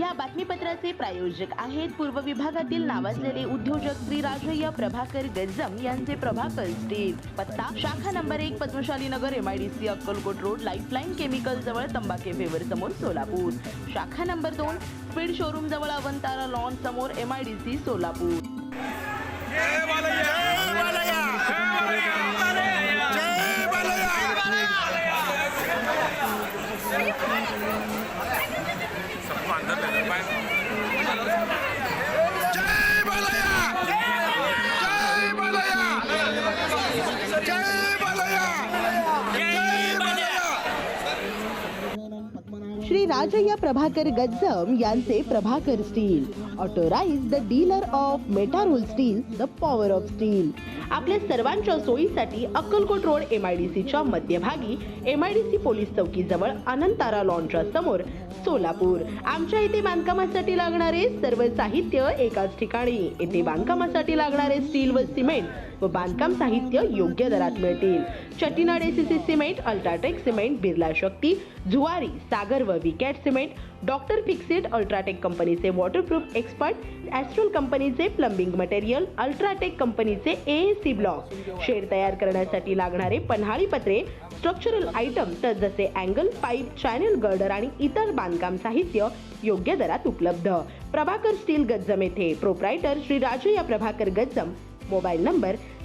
या बातमीपत्राचे प्रायोजक आहेत पूर्व विभागातील नावाजलेले उद्योजक श्री राजय्य प्रभाकर गजम यांचे प्रभाकर स्टील पत्ता शाखा नंबर एक Padmashali Nagar M I D C Akkalkot road Lifeline chemical जवळ तंबाखे फेवर समोर सोलापूर. शाखा नंबर दोन स्पीड शोरूम जवळ अवंतारा लॉन समोर सी सोलापूर. श्री राजय्या प्रभाकर गज्जम यांचे Prabhakar steel. Authorised the dealer of Metarol steel the power of steel. आपल्या सर्वांच्या सोयीसाठी Akkalkot road M I D सीच्या मध्यभागी M I D C police चौकीजवळ Anantara लॉनच्या समोर सोलापूर. आमच्या इथे बांधकामासाठी लागणारे सर्व साहित्य एकाच ठिकाणी. येथे बांधकामासाठी लागणारे स्टील व सिमेंट व बांधकाम साहित्य योग्य दरात मिळतील. Chettinad ACC cement UltraTech cement Birla Shakti Zuari Sagar व Vicat cement doctor Fixit UltraTech कंपनीचे वॉटरप्रूफ एक्सपर्ट ॲस्ट्रोल कंपनीचे प्लंबिंग मटेरियल अल्ट्राटेक कंपनीचे ए सी ब्लॉक शेड तयार करण्यासाठी लागणारे पन्हाळी पत्रे स्ट्रक्चरल आयटम तर जसे अँगल पाईप चॅनल गर्डर आणि इतर बांधकाम साहित्य योग्य दरात उपलब्ध. प्रभाकर स्टील गज्जम येथे. प्रोप्रायटर श्री राजू या प्रभाकर गज्जम. Mobile number